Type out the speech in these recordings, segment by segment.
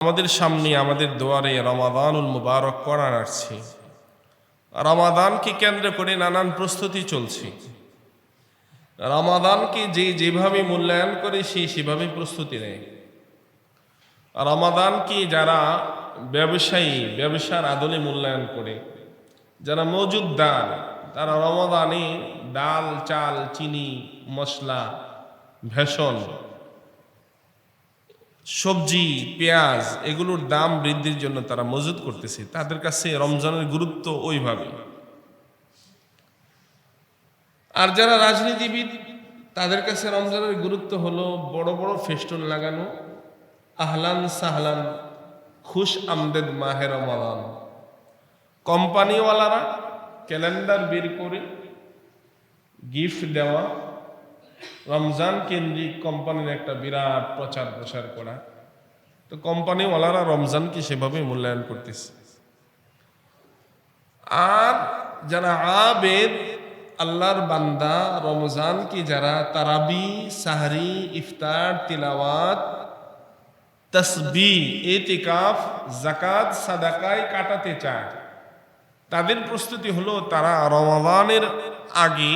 আমাদের সামনে আমাদের দুয়ারে রমাদানুল মুবারক করার আসছে। রমাদানকে কেন্দ্র করে নানান প্রস্তুতি চলছে। রমাদানকে যে যেভাবে মূল্যায়ন করে সে সেভাবে প্রস্তুতি নেয়। রমাদানকে যারা ব্যবসায়ী, ব্যবসার আদলে মূল্যায়ন করে, যারা মজুদদার তারা রমাদানে ডাল, চাল, চিনি, মশলা ভেষণ সবজি, পেঁয়াজ এগুলোর দাম বৃদ্ধির জন্য তারা মজুদ করতেছে। তাদের কাছে রমজানের গুরুত্ব ওইভাবে। আর যারা রাজনীতিবিদ, তাদের কাছে রমজানের গুরুত্ব হলো বড় বড় ফেস্টুন লাগানো, আহলান সাহলান, খুশ আমদেদ মাহে রমাদান। কোম্পানিওয়ালারা ক্যালেন্ডার বের করে গিফট দেওয়া রমজান কেন্দ্রিক কোম্পানির একটা বিরাট প্রচার প্রসার করা। তো কোম্পানিওয়ালারা রমজানকে সেভাবে মূল্যায়ন করতেছে। আর যারা আবেদ, আল্লাহর বান্দা রমজান কি যারা তারাবি, সাহরি, ইফতার, তিলাওয়াত, তসবি, এতিকাফ জাকাত সাদাকায় কাটাতে চায়, তাদের প্রস্তুতি হলো তারা রমাদানের আগে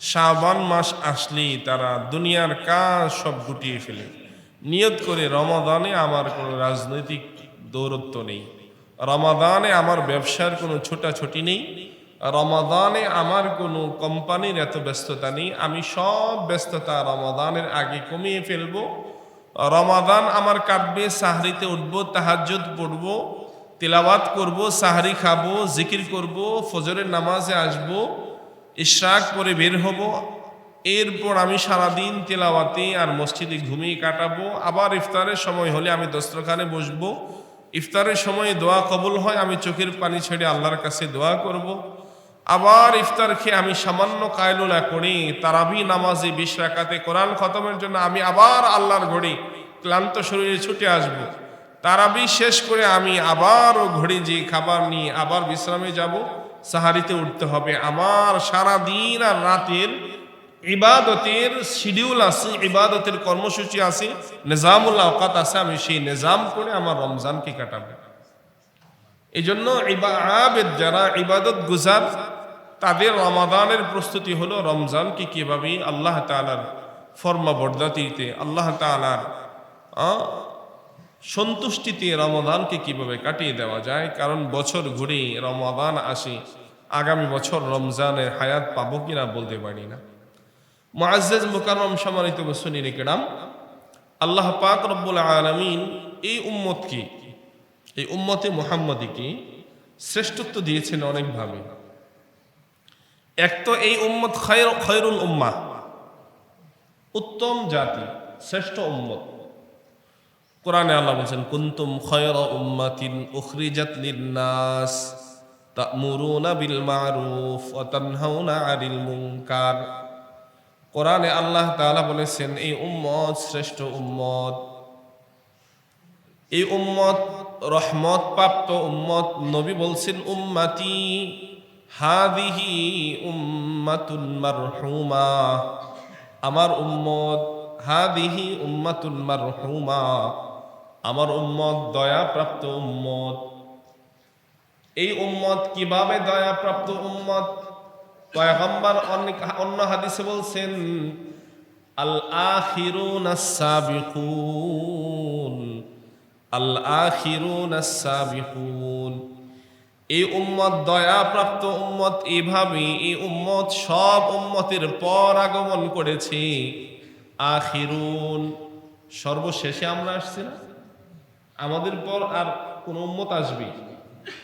শাবান মাস আসলেই তারা দুনিয়ার কাজ সব গুটিয়ে ফেলে। নিয়ত করে রমাদানে আমার কোনো রাজনৈতিক দৌরত্ব নেই। রমাদানে আমার ব্যবসার কোনো ছোটাছুটি নেই। রমাদানে আমার কোনো কোম্পানির এত ব্যস্ততা নেই। আমি সব ব্যস্ততা রমাদানের আগে কমিয়ে ফেলব। রমাদান আমার কাটবে সাহরিতে উঠবো, তাহাজ্জুদ পড়ব, তেলাওয়াত করব, সাহারি খাব, জিকির করব, ফজরের নামাজে আসব ইশরাক করে বের হব, এরপর আমি সারাদিন তেলাওয়াতে আর মসজিদে ঘুমিয়ে কাটাবো। আবার ইফতারের সময় হলে আমি দস্তরখানে বসবো। ইফতারের সময় দোয়া কবুল হয়, আমি চোখের পানি ছেড়ে আল্লাহর কাছে দোয়া করব। আবার ইফতার খেয়ে আমি সামান্য কায়লুলা করি তারাবি নামাজে বিশ রাকাতে কোরআন খতমের জন্য আমি আবার আল্লাহর ঘড়ি ক্লান্ত শরীরে ছুটে আসব। তারাবি শেষ করে আমি আবারও ঘড়ি, যে খাবার নিয়ে আবার বিশ্রামে যাব। সাহারিতে উঠতে হবে। আমার সারা দিন আর রাতের ইবাদতের শিডিউল আছে, ইবাদতের কর্মসূচি আছে, নিজামুল আওকাত আছে, আমি সেই নিজাম করে আমার রমজানকে কাটাবো। এই জন্য আবেদ যারা ইবাদত গুজার, তাদের রমাদানের প্রস্তুতি হলো রমজানকে কীভাবে আল্লাহ তালার ফর্মা বর্দাতিতে আল্লাহ তালার সন্তুষ্টিতে রমাদানকে কীভাবে কাটিয়ে দেওয়া যায়? কারণ বছর ঘুরে রমাদান আসে। আগামী বছর রমজানের হায়াত পাবো কিনা বলতে পারি না। মুআজ্জাজ মুকাররম সম্মানিত বসুনি কেরাম, আল্লাহ পাক রব্বুল আলামিন এই উম্মতকে, এই উম্মতে মুহাম্মদীকে শ্রেষ্ঠত্ব দিয়েছেন অনেকভাবে। এক তো এই উম্মত খয়র, খয়রুল উম্মা উত্তম জাতি, শ্রেষ্ঠ উম্মত। কোরআনে আল্লাহ বলছেন, কুন্তুম খয়র উম্মাতিন উখরিজাত লিন্নাস তা'মুরুনা বিল মারুফ ওয়া তানহাউনা আনিল মুনকার। কোরআনে আল্লাহ তাআলা বলেছেন, এই উম্মত শ্রেষ্ঠ উম্মত। এই উম্মত রহমত প্রাপ্ত উম্মত নবী বলছেন, উম্মাতি হাদিহি উম্মাতুন মারহুমা। আমার উম্মত হাদিহি উম্মাতুন মারহুমা। আমার উম্মত দয়াপ্রাপ্ত উম্মত। এই উম্মত কীভাবে দয়াপ্রাপ্ত উম্মত? পয়গম্বর অনেক অন্য হাদিসে বলছেন আল আখিরুন সাবিকুন। আল আখিরুন সাবিকুন। এই উম্মত দয়াপ্রাপ্ত উম্মত এইভাবে এই উম্মত সব উম্মতের পর আগমন করেছে। আখিরুন, সর্বশেষে আমরা আসছি না? আমাদের পর আর কোন উম্মত আসবে।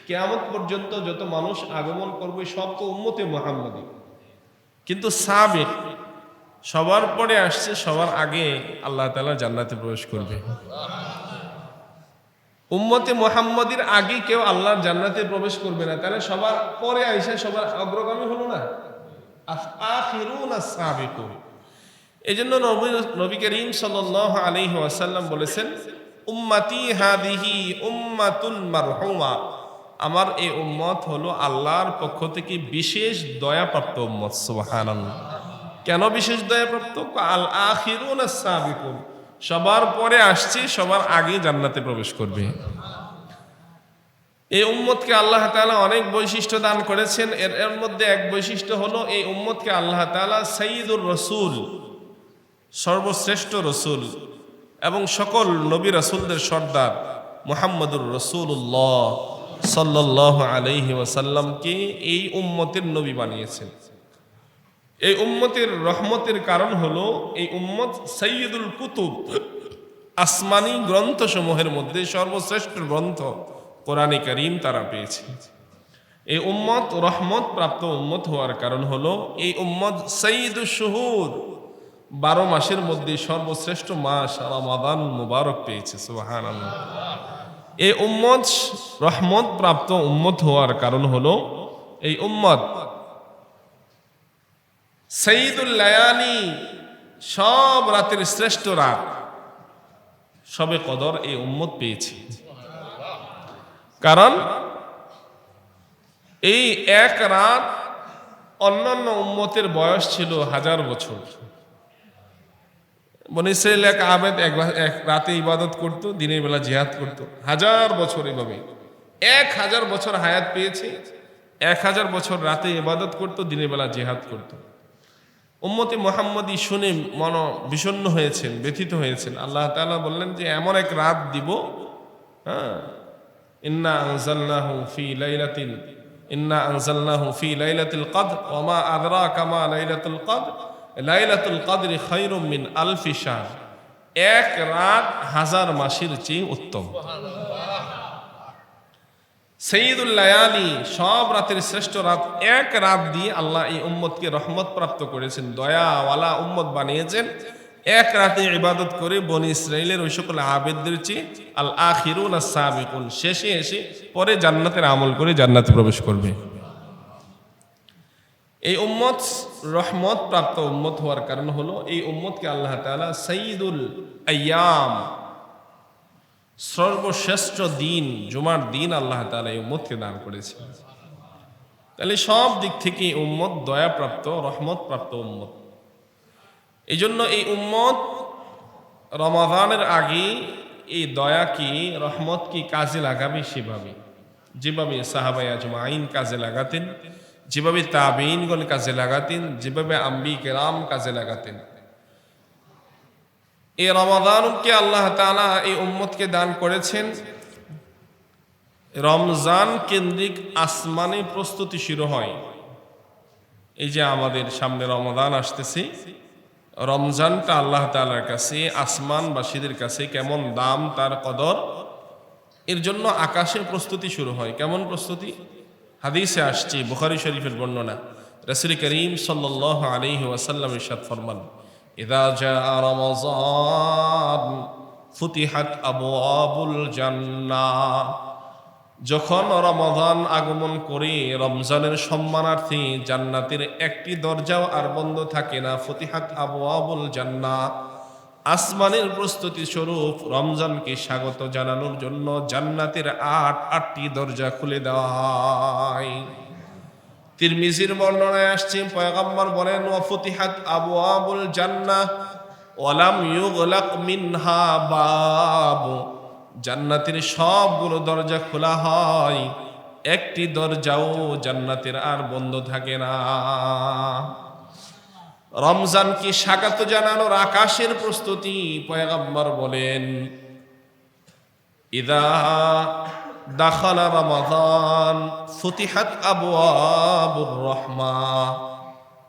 কেয়ামত পর্যন্ত যত মানুষ আগমন করবে, সব তো উম্মতে মোহাম্মদী। কিন্তু সাবেক, সবার পরে আসছে, সবার আগে আল্লাহ তালা জান্নাতে প্রবেশ করবে। উম্মতে মোহাম্মদীর আগে কেউ আল্লাহর জান্নাতে প্রবেশ করবে না। তাহলে সবার পরে আইসে সবার অগ্রগামী হলো না? এই জন্য নবী করিম সাল্লাহ আলহি ওয়াসাল্লাম বলেছেন উম্মাতি হাদিহি উম্মাতুন মারহুমা। আমার এই উম্মত হলো আল্লাহর পক্ষ থেকে বিশেষ দয়াপ্রাপ্ত উম্মত, সুবহানাল্লাহ। কেন বিশেষ দয়াপ্রাপ্ত? আল আখিরুন সাবিকুন। সবার পরে আসছে, সবার আগে জান্নাতে প্রবেশ করবে। এই উম্মতকে আল্লাহ তাআলা অনেক বৈশিষ্ট্য দান করেছেন। এর এর মধ্যে এক বৈশিষ্ট্য হলো, এই উম্মতকে আল্লাহ তাআলা সঈদুর রসুল, সর্বশ্রেষ্ঠ রসুল এবং সকল নবী রসুলদের সর্দার মোহাম্মদুর রসুল্লাহ সাল্লাহ আলহি ওয়াসাল্লামকে এই উম্মতের নবী বানিয়েছেন। এই উম্মতের রহমতের কারণ হলো এই উম্মত সৈয়দুল কুতুব, আসমানি গ্রন্থসমূহের মধ্যে সর্বশ্রেষ্ঠ গ্রন্থ কোরআনে করিম তারা পেয়েছে। এই উম্মত রহমত প্রাপ্ত উম্মত হওয়ার কারণ হলো এই উম্মত সঈদুল শহুর বারো মাসের মধ্যে সর্বশ্রেষ্ঠ মাস রমাদান মুবারক পেয়েছে সুবাহান এই উম্মত রহমত প্রাপ্ত উম্মত হওয়ার কারণ হলো, এই উম্মত সঈদুল লায়ানি সব রাতের শ্রেষ্ঠ রাত, সবে কদর এই উম্মত পেয়েছে। কারণ এই এক রাত অন্যান্য উম্মতের বয়স ছিল হাজার বছর। বনি ইসরায়েল এক আবেদ, এক রাতে ইবাদত করত, দিনের বেলা জিহাদ করত। হাজার বছর এভাবে। এক হাজার বছর হায়াত পেয়েছে, এক হাজার বছর রাতে ইবাদত করত, দিনের বেলা জিহাদ করত। উম্মতি মোহাম্মদী শুনে মন বিষণ্ণ হয়েছেন, ব্যথিত হয়েছেন। আল্লাহ তাআলা বললেন যে, এমন এক রাত দিব হ্যাঁ? ইন্না আনজালনাহু ফি লাইলাতিন, ইন্না আনজালনাহু ফি লাইলাতিল কদ ওয়া মা আদরাকা মা লাইলাতুল কদর। লাইলাতুল কদরি খায়রুম মিন আলফি এক রাত হাজার মাসের চেয়ে উত্তম। সঈদুল লায়ালি সব রাতের শ্রেষ্ঠ রাত, এক রাত দিয়ে আল্লাহ এই উম্মতকে রহমত প্রাপ্ত করেছেন। দয়াওয়ালা উম্মত বানিয়েছেন। এক রাতে ইবাদত করে বনি ইসরায়েলের ওই সকল আবেদদের চেয়ে আল আখিরুন আর সাবিকুন, শেষে এসে পরে জান্নাতের আমল করে জান্নাতে প্রবেশ করবে। এই উম্মত রহমত প্রাপ্ত উম্মত হওয়ার কারণ হলো এই উম্মতকে আল্লাহ তাআলা সঈদুল আয়াম সর্বশ্রেষ্ঠ দিন, জুমার দিন আল্লাহ তাআলা এই উম্মতকে দান করেছে তাহলে সব দিক থেকে উম্মত দয়াপ্রাপ্ত রহমত প্রাপ্ত উম্মত। এই জন্য এই উম্মত রমাদানের আগে এই দয়া কি, রহমত কি কাজে লাগাবে সেভাবে? যেভাবে সাহাবাই আজমাইন কাজে লাগাতেন। যেভাবে তাবেইনগণ কাজে লাগাতেন, যেভাবে আম্বি কেরাম কাজে লাগাতেন। এই রমাদানকে আল্লাহ তাআলা এই উম্মতকে দান করেছেন। রমজান কেন্দ্রিক আসমানে প্রস্তুতি শুরু হয়। এই যে আমাদের সামনে রমদান আসতেছে, রমজানটা আল্লাহ তাআলার কাছে, আসমানবাসীদের কাছে কেমন দাম, তার কদর, এর জন্য আকাশে প্রস্তুতি শুরু হয়। কেমন প্রস্তুতি? হাদিসে আসছে, বুখারি শরীফের বর্ণনা। রসুল করিম সাল্লাহ আলহি ওয়াসাল্লাম ইরশাদ ফরমান, ইদা জা রমজান ফুতিহাত আবুল জান্নাহ যখন রমজান আগমন করে, রমজানের সম্মানার্থে জান্নাতের একটি দরজাও আর বন্ধ থাকে না, ফতিহাত আবু আবুল জান্নাত আসমানের প্রস্তুতি স্বরূপ রমজানকে স্বাগত জানানোর জন্য জান্নাতের আট, আটটি দরজা খুলে দেওয়া হয়। তিরমিজির বর্ণনায় আসছে, পয়গম্বর বলেন ওয়াফতিহাত আবু আবুল জান্নাহ ওয়ালাম ইউগলাক মিনহা বাব। জান্নাতের সবগুলো দরজা খোলা হয়, একটি দরজাও জান্নাতের আর বন্ধ থাকে না। রমজানকে স্বাগত জানানোর আকাশের প্রস্তুতি পয়গম্বর বলেন, ইদা দাখালা রমাদান ফুতিহাত আবু আবুর রহমা।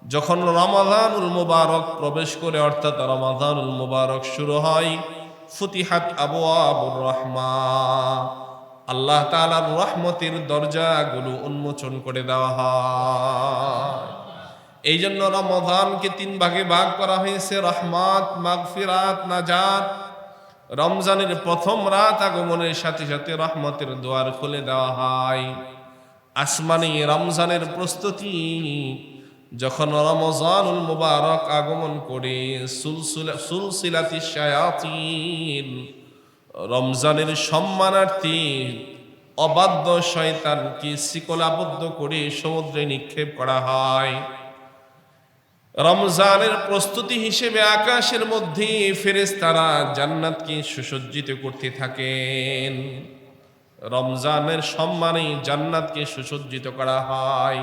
যখন রমাদানুল মুবারক প্রবেশ করে, অর্থাৎ রমাদানুল মুবারক শুরু হয়, ফুতিহাত আবু আবুর রহমা। আল্লাহ তাআলার রহমতের দরজাগুলো উন্মোচন করে দেওয়া হয়। এই জন্য রমজানকে তিন ভাগে ভাগ করা হয়েছে, রহমাত, মাগফিরাত, নাজাত। রমজানের প্রথম রাত আগমনের সাথে সাথে রহমতের দুয়ার খুলে দেওয়া হয়। আসমানি রমজানের প্রস্তুতি, যখন রমজানুল মুবারক আগমন করে, সুলসুলা সুলসিলাতি শায়াতিন, রমজানের সম্মানার্থী অবাধ্য শয়তানকে শিকলাবদ্ধ করে সমুদ্রে নিক্ষেপ করা হয়। রমজানের প্রস্তুতি হিসেবে আকাশের মধ্যে ফেরেশতারা জান্নাতকে সুসজ্জিত করতে থাকেন। রমজানের সম্মানে জান্নাতকে সুসজ্জিত করা হয়।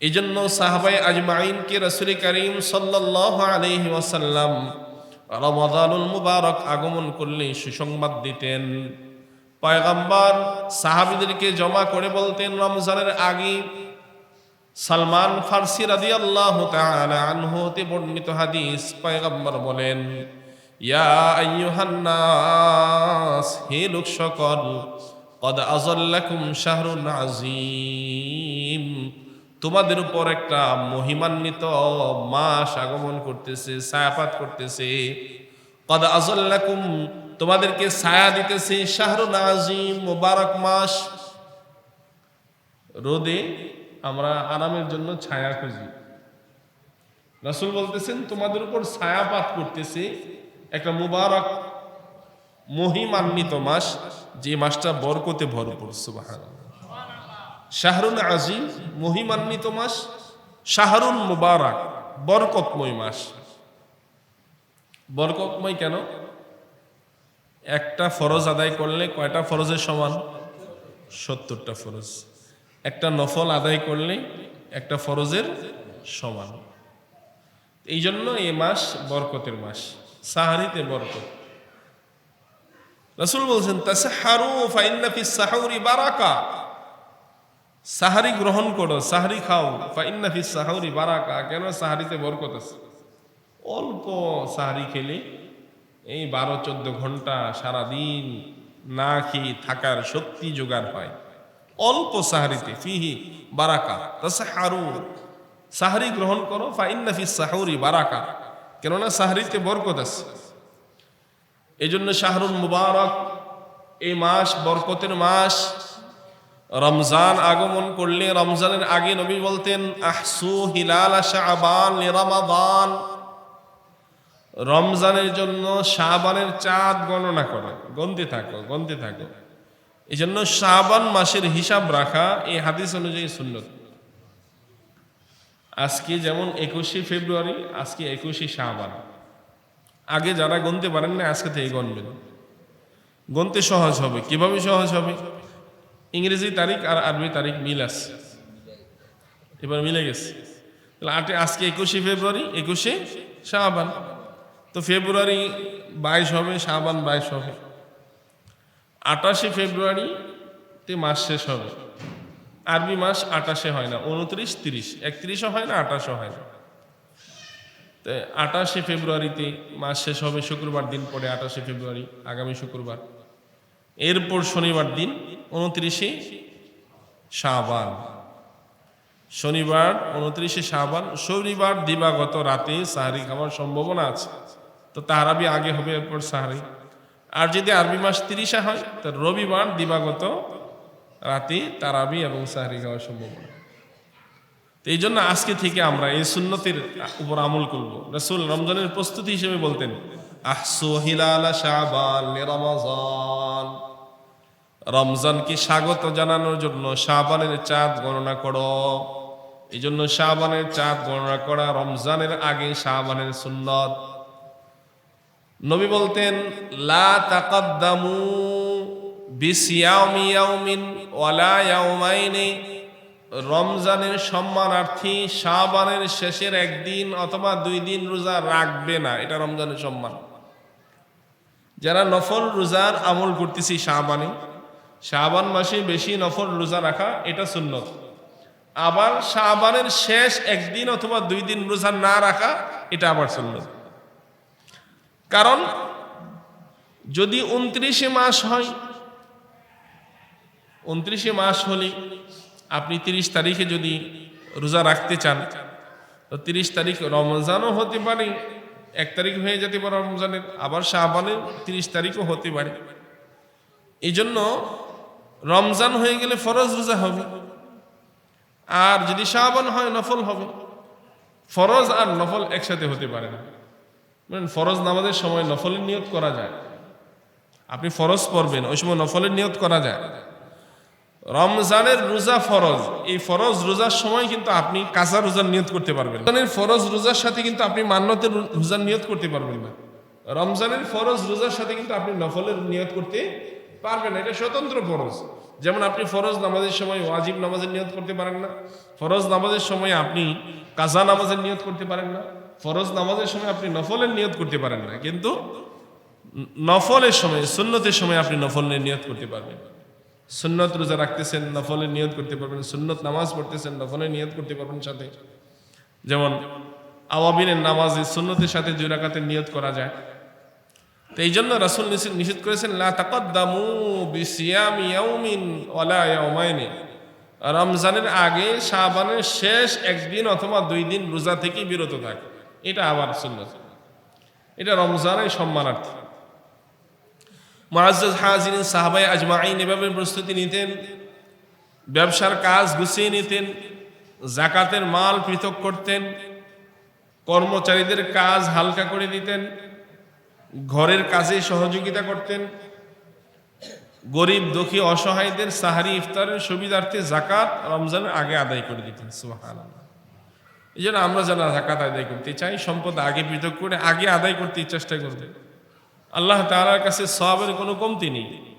এই জন্য সাহাবাই আজমাইনকে রসুল করিম সাল্লাহ আলহি ওয়াসাল্লাম রমাদানুল মুবারক আগমন করলে সুসংবাদ দিতেন। পয়গাম্বার সাহাবিদেরকে জমা করে বলতেন, রমজানের আগে সালমান ফার্সি রাদি আল্লাহ আনহতে বর্ণিত হাদিস, পয়গাম্বর বলেন, ইয়া আইয়ুহান্নাস, হে লোক সকল, কদ আজল্লাকুম শাহরুন আজিম তোমাদের উপর একটা মহিমান্বিত মাস আগমন করতেছে, ছায়াপাত করতেছে। কদ আজল্লাকুম তোমাদেরকে ছায়া দিতেছে শাহরুন আজিম মোবারক মাস। রোদে আমরা আরামের জন্য ছায়া খুঁজি। রাসুল বলতেছেন, তোমাদের উপর ছায়াপাত করতেছে একটা মুবারক মহিমান্বিত মাস, যে মাসটা বরকতে ভরপুর সুবাহান শাহরুন আজিম, মহিমান্বিত মাস, শাহরুন মুবারক, বরকতময় মাস। বরকতময় কেন? একটা ফরজ আদায় করলে কয়টা ফরজের সমান? সত্তরটা ফরজ। একটা নফল আদায় করলে একটা ফরজের সমান। এই জন্য এই মাস বরকতের মাস, সাহারিতে বরকত। রসুল বলছেন সাহাউরি বারাকা। সাহারি গ্রহণ করো, সাহারি খাও, ফাইন্না ফি সাহাউরি বারাকা, কেন সাহারিতে বরকত আছে? অল্প সাহারি খেলে এই বারো চোদ্দ ঘণ্টা সারাদিন না খেয়ে থাকার শক্তি জোগাড় হয়। অল্প সাহারিতে, ফিহি বারাকা, তাসাহারু, সাহারি গ্রহণ করো, ফাইন্না ফি সাহাউরি বারাকা। কেননা সাহারিতে বরকত আছে। এই জন্য শাহরুল মুবারক এই মাস বরকতের মাস। রমজান আগমন করলে রমজানের আগে নবী বলতেন, আহসু হিলাল শাহবান রমাদান। রমজানের জন্য শাহবানের চাঁদ গণনা করো। গন্তে থাকো গন্তে থাকো। এই জন্য শাহবান মাসের হিসাব রাখা এই হাদিস অনুযায়ী সুন্নত। আজকে যেমন একুশে ফেব্রুয়ারি, আজকে একুশে শাহবান আগে যারা গুনতে পারেন না আজকে থেকে গনবেন। গনতে সহজ হবে। কীভাবে সহজ হবে? ইংরেজি তারিখ আর আরবি তারিখ মিল আছে। এবার মিলে গেছে। তাহলে আটে আজকে একুশে ফেব্রুয়ারি, একুশে শাহবান তো ফেব্রুয়ারি বাইশ হবে শাহবান বাইশ হবে। আটাশে ফেব্রুয়ারিতে মাস শেষ হবে। আরবি মাস আটাশে হয় না, উনত্রিশ তিরিশ, একত্রিশও হয় না, আটাশও হয় না। তো আটাশে ফেব্রুয়ারিতে মাস শেষ হবে, শুক্রবার দিন পরে আটাশে ফেব্রুয়ারি, আগামী শুক্রবার। এরপর শনিবার দিন, উনত্রিশে শাহবান শনিবার, উনত্রিশে শাহবান শনিবার দিবাগত রাতে সাহারি খাওয়ার সম্ভাবনা আছে। তো তাহারাবি আগে হবে, এরপর সাহারি। আর যদি আরবি মাস তিরিশে হয়, তো রবিবার দিবাগত রাতে তারাবি এবং সাহারি খাওয়ার সম্ভাবনা। তো এই জন্য আজকে থেকে আমরা এই সুন্নতির উপর আমল করব। রসুল রমজানের প্রস্তুতি হিসেবে বলতেন রমজানকে স্বাগত জানানোর জন্য শাবানের চাঁদ গণনা করো। এই জন্য শাবানের চাঁদ গণনা করা রমজানের আগে শাবানের সুন্নত। নবী বলতেন, লা তাকাদ্দামু বিসিয়াউমি ইয়াউমিন ওয়ালা ইয়াউমাইনি। রমজানের সম্মানার্থী শাবানের শেষের একদিন অথবা দুই দিন রোজা রাখবে না, এটা রমজানের সম্মান। যারা নফল রোজার আমল করতেছি শাহবানে শাহবান মাসে বেশি নফল রোজা রাখা এটা সুন্নত। আবার শাহবানের শেষ একদিন অথবা দুই দিন রোজা না রাখা এটা আবার সুন্নত। কারণ যদি উনত্রিশে মাস হয়, উনত্রিশে মাস হলে আপনি তিরিশ তারিখে যদি রোজা রাখতে চান, তো তিরিশ তারিখ রমজানও হতে পারে, এক তারিখ হয়ে যেতে পারে রমজানের, আবার শাহবানের তিরিশ তারিখও হতে পারে। এই জন্য রমজান হয়ে গেলে ফরজ রোজা হবে, আর যদি শাহবান হয় নফল হবে, ফরজ আর নফল একসাথে হতে পারে না। ফরজ নামাজের সময় নফলের নিয়ত করা যায়। আপনি ফরজ পড়বেন, ওই সময় নফলের নিয়ত করা যায়। রমজানের রোজা ফরজ, এই ফরজ রোজার সময় কিন্তু আপনি কাঁচা রোজার নিয়ত করতে পারবেন রমজানের ফরজ রোজার সাথে কিন্তু আপনি মান্যতের রোজার নিয়ত করতে পারবেন না। রমজানের ফরজ রোজার সাথে কিন্তু আপনি নফলের নিয়ত করতে পারবেন না। এটা স্বতন্ত্র ফরজ। যেমন আপনি ফরজ নামাজের সময় ওয়াজিব নামাজের নিয়ত করতে পারেন না। ফরজ নামাজের সময় আপনি কাজা নামাজের নিয়ত করতে পারেন না। ফরজ নামাজের সময় আপনি নফলের নিয়ত করতে পারেন না, কিন্তু নফলের সময়, সুন্নতের সময় আপনি নফলের নিয়ত করতে পারবেন। সুন্নত রোজা রাখতেছেন, নফলের নিয়ত করতে পারবেন, সুন্নত নামাজ পড়তেছেন, নফলের নিয়ত করতে পারবেন সাথে। যেমন আওয়াবিনের নামাজে সুন্নতের সাথে দুই নিয়ত করা যায়। তো এই জন্য রাসুল নিষেধ করেছেন রমজানের আগে শাবানের শেষ একদিন অথবা দুই দিন রোজা থেকে বিরত থাকে। এটা আবার সুন্নত। এটা রমজানের সম্মানার্থী। মুআজ্জাজ হাজির সাহাবাই আজমাইন এভাবে প্রস্তুতি নিতেন, ব্যবসার কাজ গুছিয়ে নিতেন জাকাতের মাল পৃথক করতেন, কর্মচারীদের কাজ হালকা করে দিতেন, ঘরের কাজে সহযোগিতা করতেন, গরিব, দুঃখী, অসহায়দের সাহারি ইফতারের সুবিধার্থে জাকাত রমজানের আগে আদায় করে দিতেন, সুবহানাল্লাহ। এই জন্য আমরা যারা জাকাত আদায় করতে চাই, সম্পদ আগে পৃথক করে আগে আদায় করতে চেষ্টা করতে। আল্লাহ তালার কাছে সবের কোনো কমতি নেই।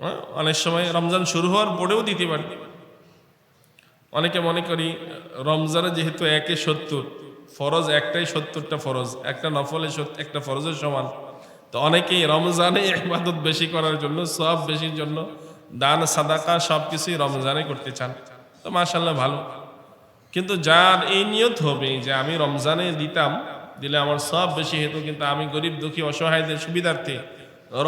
হ্যাঁ? অনেক সময় রমজান শুরু হওয়ার পরেও দিতে পারি। অনেকে মনে করি, রমজানে যেহেতু একে সত্তর, ফরজ একটাই সত্তরটা ফরজ, একটা নফলে একটা ফরজের সমান। তো অনেকেই রমজানে ইবাদত বেশি করার জন্য সব বেশির জন্য, দান, সাদাকা সব কিছুই রমজানে করতে চান। তো মাশাল্লাহ ভালো। কিন্তু যার এই নিয়ত হবে যে আমি রমজানে দিতাম, দিলে আমার সব বেশি হতো, কিন্তু আমি গরিব, দুঃখী, অসহায়দের সুবিধার্থে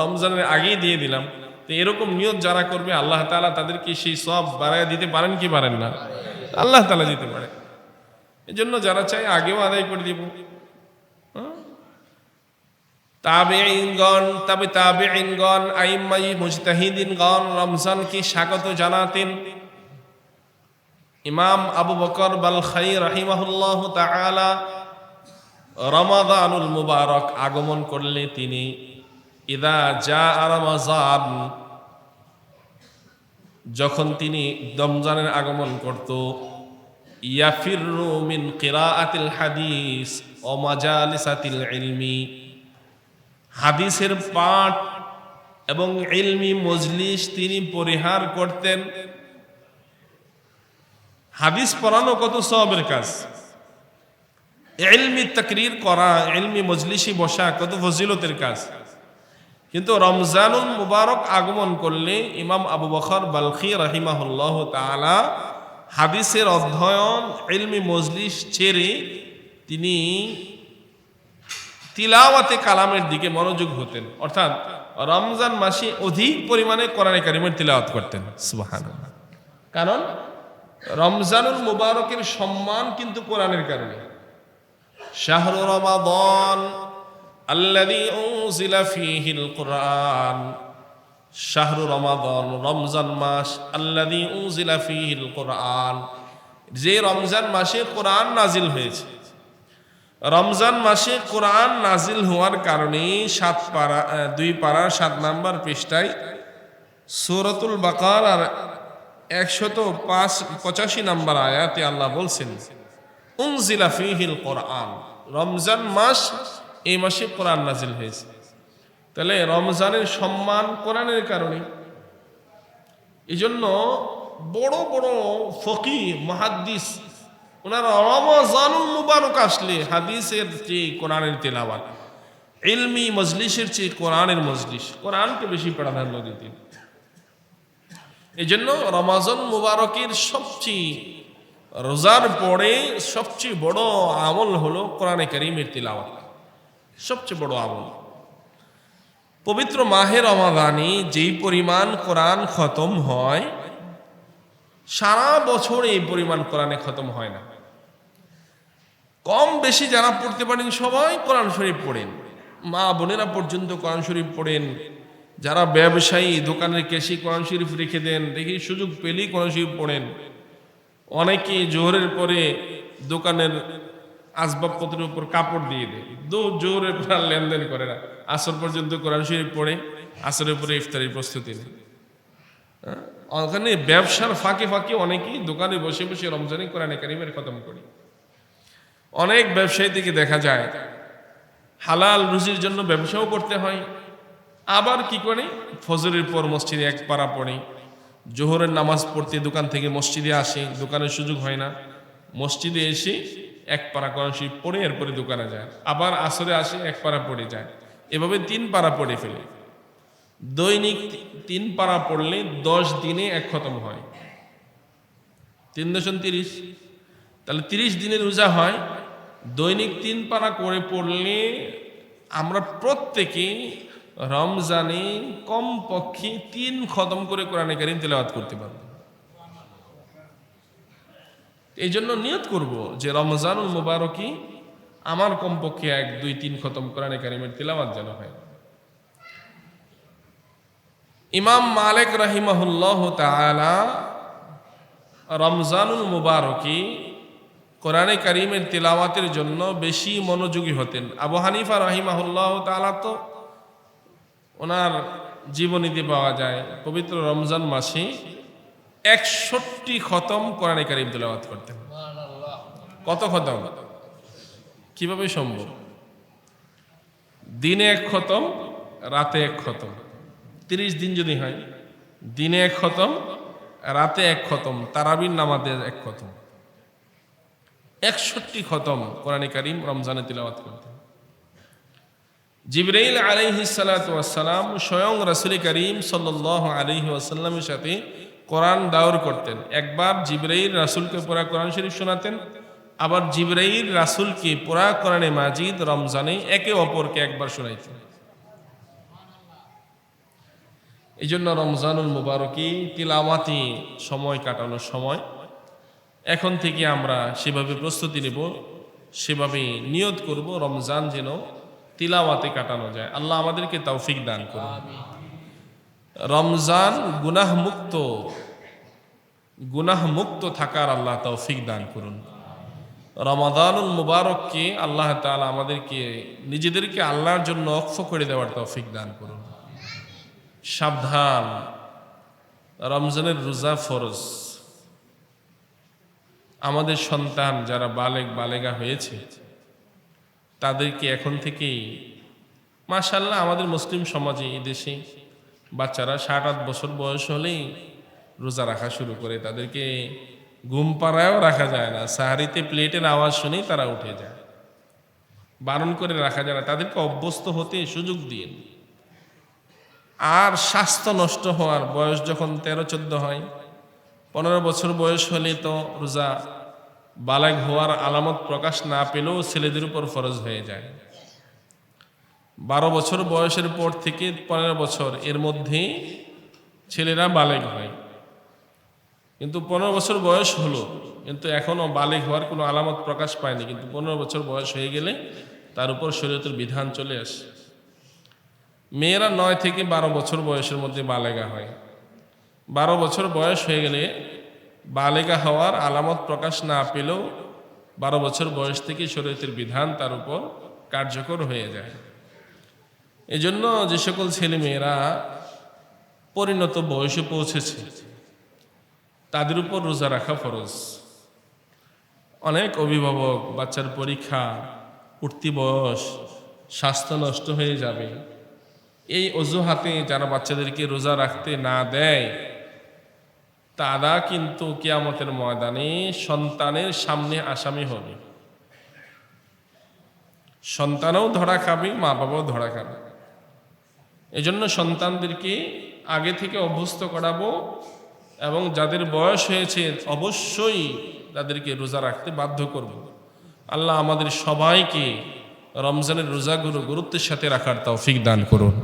রমজানের আগেই দিয়ে দিলাম। তো এরকম নিয়ত যারা করবে, আল্লাহ তালা তাদেরকে সেই সব বাড়ায় দিতে পারেন কি পারেন না? আল্লাহ তালা দিতে পারে। এই জন্য যারা চাই আগেও আদায় করে দিব। তাবে ইনগণ তবে তাবে ইনগণ আইম্মাই মুজতাহিদিনগণ, রমজানকে স্বাগত জানাতেন। ইমাম আবু বকর বালখাই রাহিমাহুল্লাহ তাআলা রমাদানুল মুবারক আগমন করলে তিনি ইদা যা রমাজান, যখন তিনি রমজানের আগমন করত, ইয়াফিরু মিন কিরাআতিল হাদিস ও মাজালিসাতিল ইলমি। হাদিসের পাঠ এবং ইলমি মজলিস তিনি পরিহার করতেন। হাদিস পড়ানো কত সবের কাজ? এলমি তকরির করা এলমি মজলিসি বসা, কত ফজিলতের কাজ? কিন্তু রমজানুল মুবারক আগমন করলে ইমাম আবু বখর বালখি রাহিমাহুল্লাহ তালা হাদিসের অধ্যয়ন এলমি মজলিস ছেড়ে তিনি তিলাওয়াতে কালামের দিকে মনোযোগ হতেন। অর্থাৎ রমজান মাসে অধিক পরিমাণে কোরআনে কারিমের তিলাওয়াত করতেন। সুবাহান কারণ রমজানুল মুবারকের সম্মান কিন্তু কোরআনের কারণে। শাহরু রমাদন আল্লাযী উনজিলা ফীহিল কুরআন। শাহরু রমাদন, রমজান মাস আল্লাযী উনজিলা ফীহিল কুরআন। যে রমজান মাসে কোরআন নাজিল হয়েছে, রমজান মাসে কোরআন নাজিল হওয়ার কারণে সাত পারা, দুই পাড়ার সাত নাম্বার পৃষ্ঠায় সূরাতুল বাকার আর একশত পাঁচ পঁচাশি নাম্বার আয়াতে আল্লাহ বলছেন, উনজিলা ফিহিল কোরআন। রমজান মাস এই মাসে কোরআন নাজিল হয়েছে। তাহলে রমজানের সম্মান কোরআনের কারণে। এই জন্য বড় বড় ফকি মহাদ্দিস, ওনারা রমজানুল মুবারক আসলে হাদিসের চেয়ে কোরআনের তেলাওয়াত। ইলমি মজলিসের চেয়ে কোরআনের মজলিস। কোরআনকে বেশি প্রাধান্য দিতেন। এই জন্য রমাজন মুবারকের সবচেয়ে রোজার পরে সবচেয়ে বড় আমল হলো কোরআনে করিমের তিলাওয়াত। সবচেয়ে বড় আমল। পবিত্র মাহে রমাদানে যেই পরিমাণ কোরআন খতম হয়, সারা বছর এই পরিমাণ কোরআনে খতম হয় না। কম বেশি যারা পড়তে পারেন সবাই কোরআন শরীফ পড়েন। মা বোনেরা পর্যন্ত কোরআন শরীফ পড়েন। যারা ব্যবসায়ী, দোকানের কেশি কোরআন শরীফ রেখে দেন, দেখি সুযোগ পেলেই কোরআন শরীফ পড়েন। অনেকেই জোহরের পরে দোকানের আসবাবপত্রের উপর কাপড় দিয়ে দেয়। দো জোহরের পর আর লেনদেন করে না। আসর পর্যন্ত কোরআন শরীফ পড়ে, আসরের উপরে ইফতারির প্রস্তুতি নেই? ওখানে ব্যবসার ফাঁকে ফাঁকে অনেকেই দোকানে বসে বসে রমজানে কোরআনে কারিমের খতম করি। অনেক ব্যবসায়ী থেকে দেখা যায়, হালাল রুজির জন্য ব্যবসাও করতে হয় আবার কি করে? ফজরের পর মসজিদে এক পাড়া পড়ে। জোহরের নামাজ পড়তে দোকান থেকে মসজিদে আসে, দোকানের সুযোগ হয় না। মসজিদে এসে এক পাড়া কোরআন শরীফ পড়ে এরপরে দোকানে যায়। আবার আসরে আসে, এক পাড়া পড়ে যায়। এভাবে তিন পাড়া পড়ে ফেলে। দৈনিক তিন পাড়া পড়লে দশ দিনে এক খতম হয়। তিন দশম তিরিশ। তাহলে তিরিশ দিনের রোজা হয়। দৈনিক তিন পারা করে পড়লে আমরা প্রত্যেকে রমজানে কমপক্ষে তিন খতম করে কোরআনে কারিম তেলাওয়াত করতে পারব। এই জন্য নিয়ত করব যে রমজানুল মুবারকি আমার কমপক্ষে এক, দুই, তিন খতম কোরআনে কারিমের তেলাওয়াত যেন হয়। ইমাম মালিক রাহিমাহুল্লাহ তাআলা রমজানুল মুবারকি কোরআনে কারিমের তিলাওয়াতের জন্য বেশি মনোযোগী হতেন। আবু হানিফা রাহিমাহুল্লাহ তাআলা তো ওনার জীবনীতে পাওয়া যায়, পবিত্র রমজান মাসে একষট্টি খতম কোরআনে কারিম তিলাওয়াত করতেন। কত খতম? কীভাবে সম্ভব? দিনে এক খতম, রাতে এক খতম। তিরিশ দিন যদি হয়, দিনে এক খতম, রাতে এক খতম, তারাবির নামাতে এক খতম। একষট্টি খতম কোরআনে কারিম রমজানে তিলাওয়াত করতেন। জিবরাইল আলাইহি সালাম স্বয়ং রাসুল করিম সাল্লাহ আলহি আসাল্লামের সাথে কোরআন দাওর করতেন। একবার জিবরাইল রাসুলকে পুরা কোরআন শরীফ শোনাতেন, আবার জিবরাইল রাসুলকে পুরা কোরআনে মাজিদ রমজানে একে অপরকে একবার শোনাইতেন। এই জন্য রমজানুল মুবারকি তিলাওয়াতি সময় কাটানোর সময়। এখন থেকে আমরা সেভাবে প্রস্তুতি নেব, সেভাবে নিয়ত করব রমজান যেন তিলাওয়াতে কাটানো যায়। আল্লাহ আমাদেরকে তৌফিক দান করুন। রমজান গুনাহ মুক্ত গুনাহ মুক্ত থাকার আল্লাহ তৌফিক দান করুন। রমাদানুল মুবারককে আল্লাহ তাআলা আমাদেরকে নিজেদেরকে আল্লাহর জন্য অক্ষ করে দেওয়ার তৌফিক দান করুন। সাবধান রমজানের রোজা ফরজ। আমাদের সন্তান যারা বালেক বালেগা হয়েছে তাদেরকে এখন থেকেই মাশাল্লাহ আমাদের মুসলিম সমাজে এই দেশে বাচ্চারা ষাট আট বছর বয়স হলেই রোজা রাখা শুরু করে। তাদেরকে ঘুম পাড়ায়ও রাখা যায় না। সাহারিতে প্লেটের আওয়াজ শুনেই তারা উঠে যায়। বারণ করে রাখা যায় না। তাদেরকে অভ্যস্ত হতে সুযোগ দিন আর স্বাস্থ্য নষ্ট হওয়ার বয়স যখন তেরো, চোদ্দ হয়, পনেরো বছর বয়স হলে তো রোজা বালেগ হওয়ার আলামত প্রকাশ না পেলেও ছেলেদের উপর ফরজ হয়ে যায়। বারো বছর বয়সের পর থেকে পনেরো বছর এর মধ্যে ছেলেরা বালেগ হয়। কিন্তু পনেরো বছর বয়স হলো, কিন্তু এখনও বালেগ হওয়ার কোনো আলামত প্রকাশ পায়নি। কিন্তু পনেরো বছর বয়স হয়ে গেলে তার উপর শরীয়তের বিধান চলে আসে। মেয়েরা নয় থেকে বারো বছর বয়সের মধ্যে বালেগা হয়। বারো বছর বয়স হয়ে গেলে বালেগা হওয়ার আলামত প্রকাশ না পেলেও বারো বছর বয়স থেকে শরীয়তের বিধান তার উপর কার্যকর হয়ে যায়। এজন্য যে সকল ছেলে মেয়েরা পরিণত বয়সে পৌঁছেছে, তাদের উপর রোজা রাখা ফরজ। অনেক অভিভাবক বাচ্চার পরীক্ষা উঠতি বয়স, স্বাস্থ্য নষ্ট হয়ে যাবে। এই অজুহাতে যারা বাচ্চাদেরকে রোজা রাখতে না দেয় তারা কিন্তু কিয়ামতের ময়দানে সন্তানের সামনে আসামি হবে। সন্তানও ধরা খাবে মা বাবাও ধরা খাবে। এজন্য সন্তানদেরকে আগে থেকে অভ্যস্ত করাবো এবং যাদের বয়স হয়েছে অবশ্যই তাদেরকে রোজা রাখতে বাধ্য করব। আল্লাহ আমাদের সবাইকে রমজানের রোজাগুলো গুরুত্বের সাথে রাখার তৌফিক দান করুন।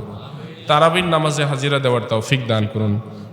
তারাবির নামাজে হাজিরা দেওয়ার তৌফিক দান করুন।